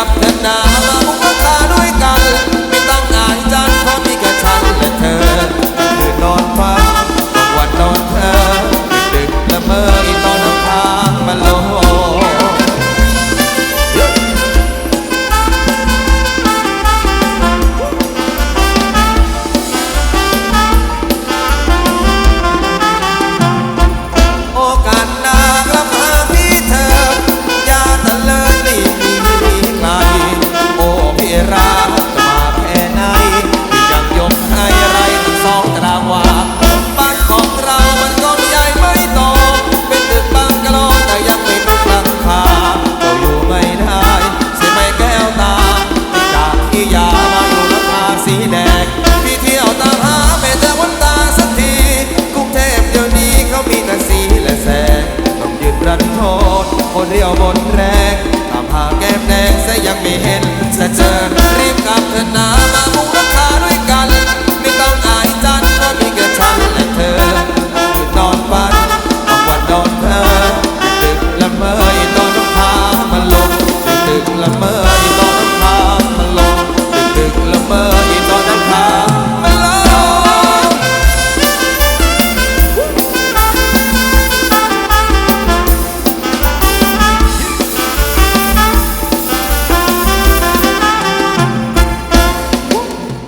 กับเธอนามา รันทดคนเรียวบนแรงตามหา